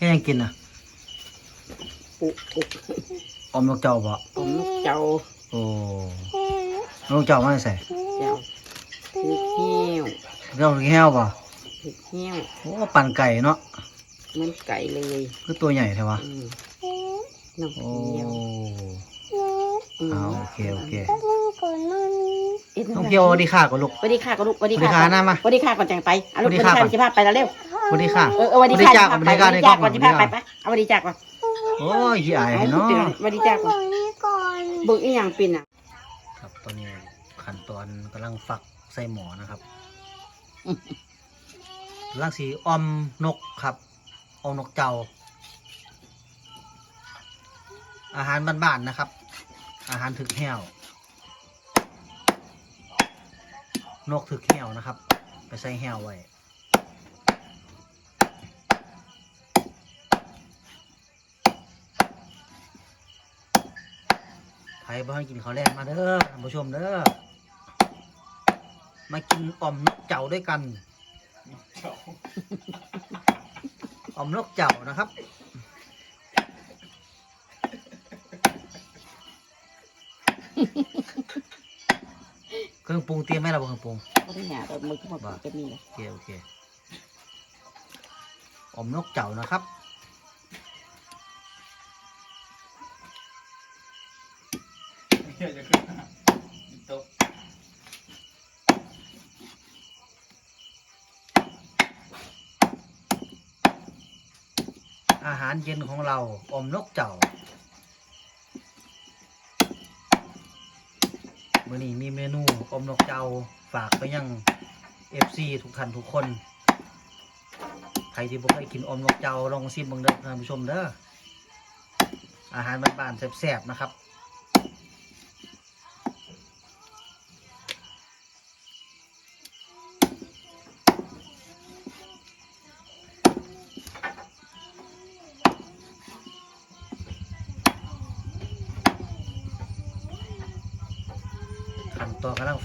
ให้ยังกินอะปุกปุกอมนกเจ้าบ่ผมนกเจ้าโอ้นกเจ้ามาใส่เจ้าคือเหี้ยวเจ้าแห้วบ่คือเหี้ยวโอ้ปั่นไก่เนาะเหมันไก่เลยคือตัวใหญ่ใช่ปะอืมน้องโอ้เหี้ยวมอ่าโอเคโอเคเอ็ดน้องเพียวสวัสดีค่ะก่อนลูก สวัสดีค่ะก็ลูกสวัสดีสวัสดีค่ะค่ะหน้ามาสวัสดีค่ะก่อนจังไปเอาลูกสสวัวัสสดีดีค่ะ ค่ะจะพาไปแล้วเร็ว สวัสดีค่ะ เออเออสวัสดีสวัสดีค่ะจ้าจะพาสวัสไปดีค่ะสวัสดีจ้าก่อนในจะกล้พาองไปไปเอาสวัสดีจ้าก่อนโอ้ยขี้อายเนาะสวัสดีจ้าก่อนเบึกอีหยังปิ่นอะ ครับตอนนี้ขั้นตอนกำลังฝักใส่หมอนะครับกำลังสีออมนกครับออมนกเจ้า อาหารบ้านๆนะครับ อาหารถึกแห้วนกถึกแห้วนะครับ ไปใส่แห้วไว้ ใครบ้านกินข้าวแรงมาเด้อท่านผู้ชมเด้อมากินอ่อมนกเจ้าด้วยกันอ่อมนกเจ้านะครับเครื่องปรุงเตรียมไหมเราเครื่องปรุงเขาได้หยาแต่มือขึ้นมาจะมีเลยโอเคโอเคอ่อมนกเจ้านะครับ หารเย็นของเราอมนกเจ้ามื่อนี้มีเมนูอมนกเจ้าฝากไปยังเอฟซีทุกท่านทุกคน ใครที่บ่เคยกินอมนกเจ้าลองชิมบ้างเด้อท่านผู้ชมเด้ออาหารบ้านๆแซ่บๆนะครับ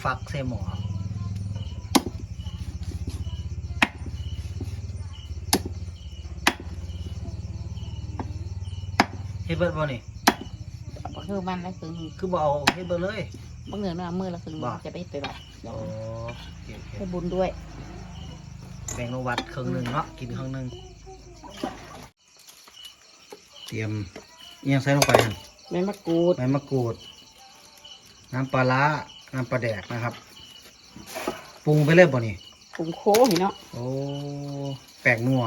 ฟักใส่หมอเฮ็ดเบิดบ่นี่บอกคือมันแล้วคือคือบ่เอาเฮ็ดเบิดเลยบางเงินว่ามือละคือบ่จะไปไปแบบโอ้โอเคโอเคไปบุญด้วย แบ่งลงวัดครึ่งหนึ่งเนาะกินครึ่งหนึ่งเตรียมอิหยังใส่ลงไปหั่นใบมะกรูดใบมะกรูดน้ำปลาร้า น้ำปลาแดกนะครับ ปรุงไปเลยบ่นี่ผงโค้งเนาะโอ้แปลกนัว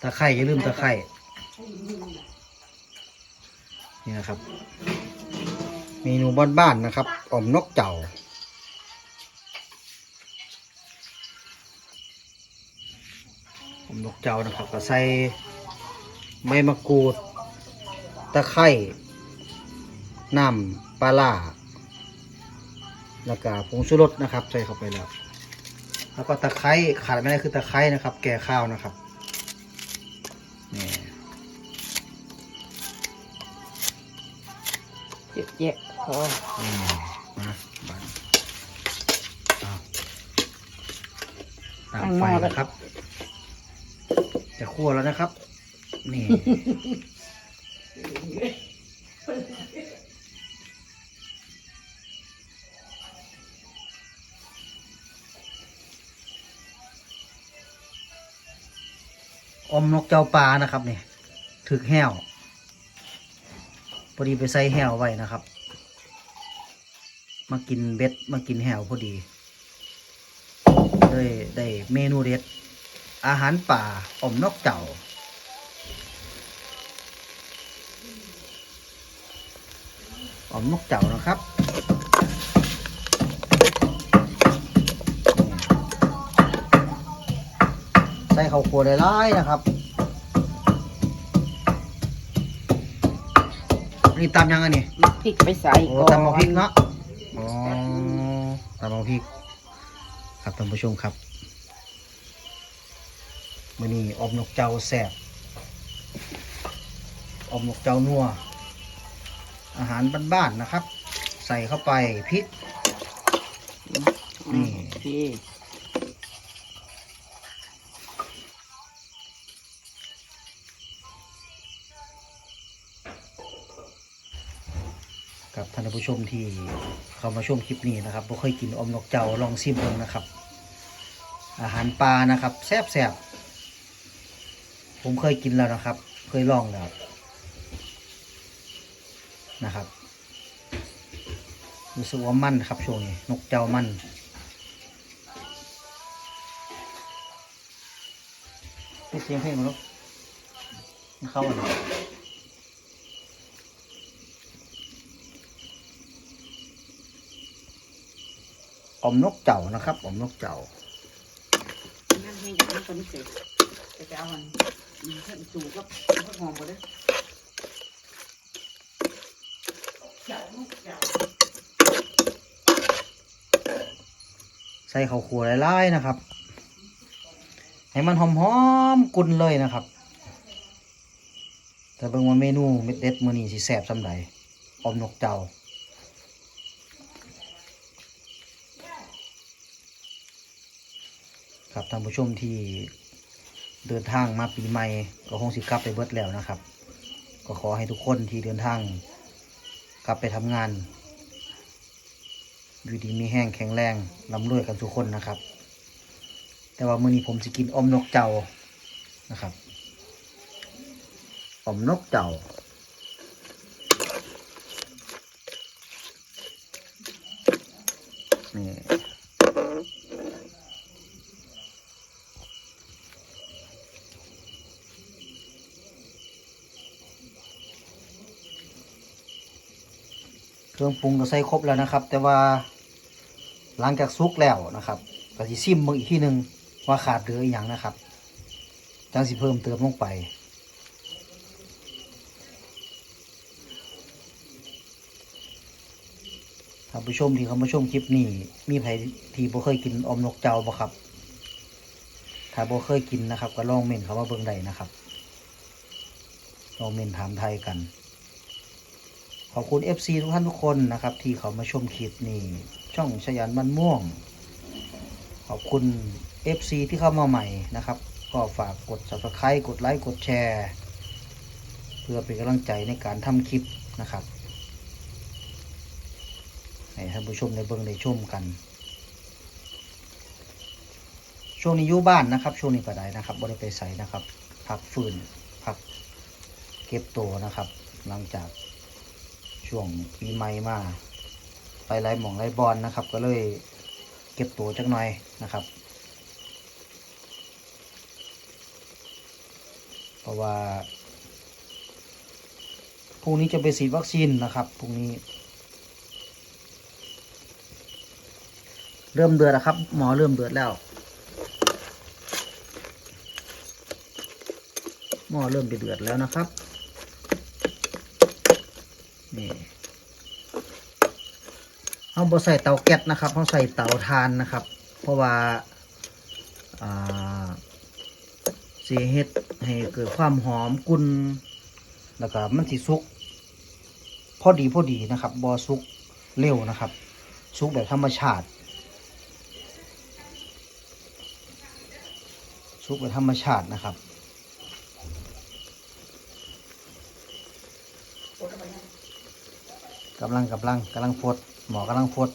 ตะไคร่อย่าลืมตะไคร่นี่นะครับ เมนูบ้านๆนะครับอ่อมนกเจ้าอ่อมนกเจ้านะครับ ก็ใส่ใบมะกรูด ตะไคร่ น้ำปลาล่าแล้วก็ผงชูรสนะครับ ใส่เข้าไปแล้วแล้วก็ตะไคร้ขาดไม่ได้คือตะไคร้นะครับ แก่ข้าวนะครับนี่เยอะแยะพอมาบันเอาตั้งไฟนะครับ จะคั่วแล้วนะครับ นี่ นกเจ้าปลานะครับเนี่ยถึกแห้วพอดีไปใส่แห้วไว้นะครับ มากินเบ็ดมากินแห้วพอดีเลยได้เมนูเด็ด อาหารป่าอมนกเจ้าอมนกเจ้านะครับ ใส่ข้าวคั่วได้ร้ายๆนะครับนี่ตำยังไงนี่พริกไปใส่โอ้ก่อนตำมะพริกเนาะอ๋อตำมะพริก ครับท่านผู้ชมครับมื่อนี้อมนกเจ้าแซ่บอมนกเจ้านัว อาหารบ้านๆนะครับ ใส่เข้าไปพริกอืมโอเค ผู้ชมที่เข้ามาชมคลิปนี้นะครับบ่เคยกินอมนกเจ้าลองซิมเบิ่งนะครับ อาหารปลานะครับแซ่บๆผมเคยกินแล้วนะครับ เคยลองแล้วนะครับรู้สึกว่ามันครับช่วงนี้นกเจ้ามันเสียงเพลงมาลูกเข้าอะไร อมนกเจ้านะครับอมนกเจ้านั่นเองกับคนเสร็จจะจะเอามันเพิ่มสูก็ก็หอมกว่าเด้อเจ้าลูกเจ้าใส่ข้าวคั่วหลายๆนะครับ ให้มันหอมๆกุนเลยนะครับ แต่เบิ่งว่าเมนูเม็ดเด็ดมื้อนี้สิแซ่บซำใดอมนกเจ้า ครับท่านผู้ชมที่เดินทางมาปีใหม่ก็คงสิกลับไปเบิดแล้วนะครับ ก็ขอให้ทุกคนที่เดินทางกลับไปทำงาน อยู่ดีมีแห้งแข็งแรงร่ำรวยกันทุกคนนะครับ แต่ว่ามื้อนี้ผมจะกินอมนกเจ้านะครับอมนกเจ้า รื่องปรุงก็ใส่ครบแล้วนะครับ แต่ว่าหลังจากซุกแล้วนะครับก็สิซิมเบิ่งอีกทีหนึ่งว่าขาดเหลืออีกอย่างนะครับจังสิเพิ่มเติมลงไปท่านผู้ชมที่เข้ามาชมคลิปนี้ มีใครที่บ่เคยกินอมนกเจ้าบ่ครับ ถ้าบ่เคยกินนะครับ ก็ลองเม่นเขามาเบิ่งได้นะครับลองเม่นถามไทยกัน ขอบคุณ FC ทุกท่านทุกคนนะครับ ที่เขามาชมคลิปนี้ช่องชยันมันม่วง ขอบคุณ FC ที่เข้ามาใหม่นะครับ ก็ฝากกด subscribe กดไลค์กดแชร์ เพื่อเป็นกำลังใจในการทำคลิปนะครับให้ท่านผู้ชมได้เบิ่งได้ชมกัน ช่วงนี้อยู่บ้านนะครับ ช่วงนี้ก็ได้นะครับบ่ได้ไปใส่นะครับ พักฟื้นพักเก็บตัวนะครับ หลังจาก ช่วงปีใหม่มาไปไล่หมองไล่บอลนะครับ ก็เลยเก็บตัวจักหน่อยนะครับ เพราะว่าพรุ่งนี้จะไปฉีดวัคซีนนะครับพรุ่งนี้ เริ่มเดือดแล้วครับ หมอเริ่มเดือดแล้ว หมอเริ่มเดือดแล้วนะครับ นี่เขาบ่ใส่เตาแก๊สนะครับเขาใส่เตาทานนะครับ เพราะว่าอ่าสีเฮ็ดให้เกิดความหอมกุนแล้วก็มันสิสุกพอดีพอดีนะครับบอสุกเร็วนะครับ สุกแบบธรรมชาติ สุกแบบธรรมชาตินะครับ กำลังกำลังกำลังฟดหมอกำลังฟด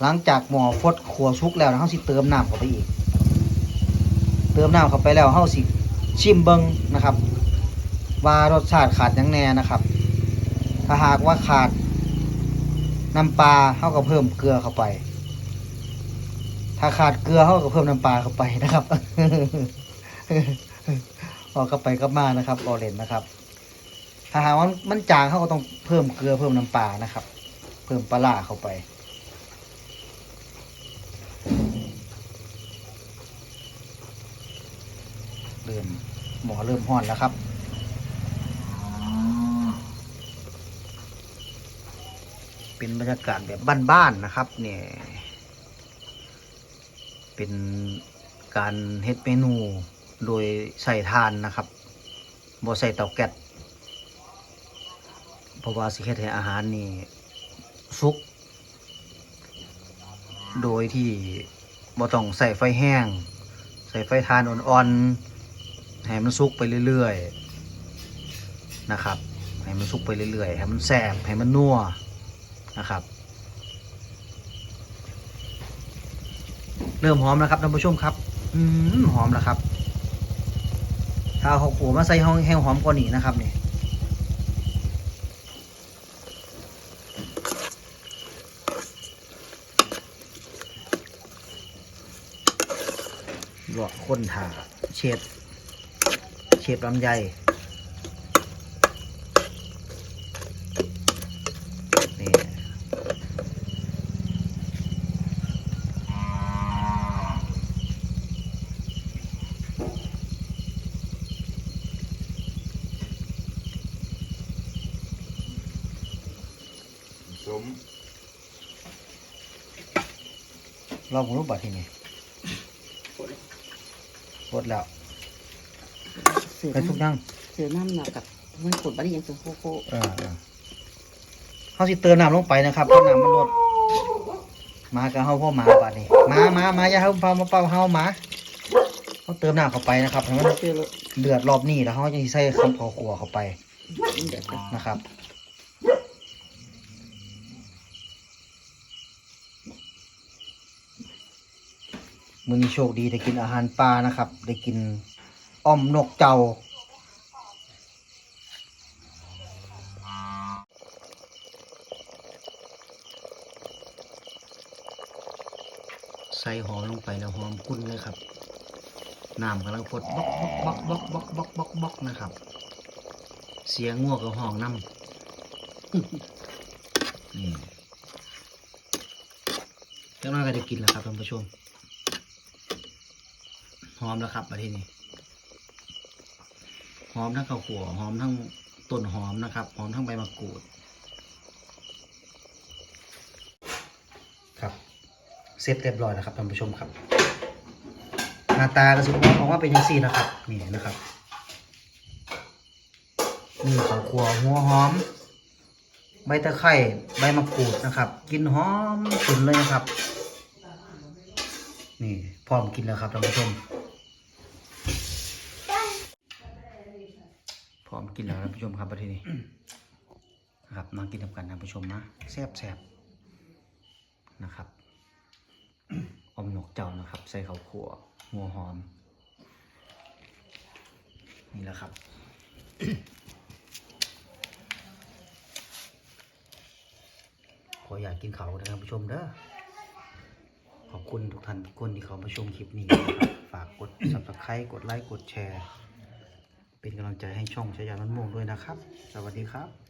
หลังจากหมอฟดขัวชุกแล้วนะเขาสิเติมน้ำเข้าไปอีก เติมน้ำเข้าไปแล้วเขาสิชิมเบิงนะครับ ว่ารสชาติขาดยังแน่นะครับ ถ้าหากว่าขาดน้ำปลาเขาก็เพิ่มเกลือเข้าไป ถ้าขาดเกลือเขาก็เพิ่มน้ำปลาเข้าไปนะครับออกกลับไปกลับมานะครับบอเลนนะครับ ถ้าหากว่ามันจางเขาก็ต้องเพิ่มเกลือเพิ่มน้ำปลานะครับ เพิ่มปลาร้าเข้าไป เริ่มหมอเริ่มห้อนแล้วครับเป็นบรรยากาศแบบบ้านๆนะครับ เนี่ย เป็นการเฮ็ดเมนูโดยใส่ทานนะครับบ่ใส่เตาแก๊ส เพราะว่าสิเฮ็ดให้อาหารนี่สุก โดยที่บ่ต้องใส่ไฟแห้ง ใส่ไฟทานอ่อนๆให้มันสุกไปเรื่อยๆนะครับให้มันสุกไปเรื่อยๆให้มันแซ่บให้มันนัวนะครับเริ่มหอมแล้วครับท่านผู้ชมครับ อืมหอมแล้วครับ ถ้าเอาข้าวขัวมาใส่ห้องแห้งหอมกว่านี้นะครับเนี่ห วกคนถาเช็ดเชฟลำไยนี่สมลองรูปบัตรที่นี่หม ดแล้วเสือไปทุกอยังเสือน้ำหนักกับมันขดบริยังเสือโคโคเออเออเขาสิเติมน้ำลงไปนะครับเพราะน้ำมันลดมากับเฮาพ่อหมาบาดนี้มามามาอย่าเฮาเป่ามาเป่าเฮาหมาเขาเติมน้ำเข้าไปนะครับให้มันเสือเลยเดือดรอบนี้แล้วเขาจะใส่ข้าวเผาขัวเข้าไปเดี๋ยวก่อนนะครับ มือนี้โชคดีได้กินอาหารปลานะครับ ได้กินอ้อมนกเจ้าใส่หอมลงไปแล้วหอมกุ้นเลยครับน้ำกำลังพดบล็อกบล็อกบล็อกบล็อกบล็อกบล็อกบล็อกนะครับ เสียงงัวกับห้องน้ำนี่เจ้าน้อยก็จะกินแล้วครับท่านผู้ชม หอมแล้วครับประเทศนี้หอมทั้งข้าวขัวหอมทั้งต้นหอมนะครับ หอมทั้งใบมะกรูด ครับเสร็จเรียบร้อยแล้วครับท่านผู้ชมครับ หน้าตากระสุนออกมาเป็นยังสี่นะครับนี่นะครับนี่ข้าวคั่วหัวหอม ใบตะไคร้ใบมะกรูดนะครับกินหอมฉุนเลยนะครับ นี่พร้อมกินแล้วครับท่านผู้ชม พร้ อมกินแล้วท่านผู้ชมครับประเทศนี้นะครับมากินกันท่านผู้ชมนะแซ่บแซ่บนะครับอมนกเจ้านะครับ ใส่ข้าวคั่วหัวหอม นี่แหละครับขออยากกินเขาวนะครับผู้ชมเด้อขอบคุณทุกท่านทุกคนที่เขามาชมคลิปนี้ ฝากกด subscribe กดไลค์ กดแชร์ เป็นกำลังใจให้ช่องชายามันม่วงด้วยนะครับ สวัสดีครับ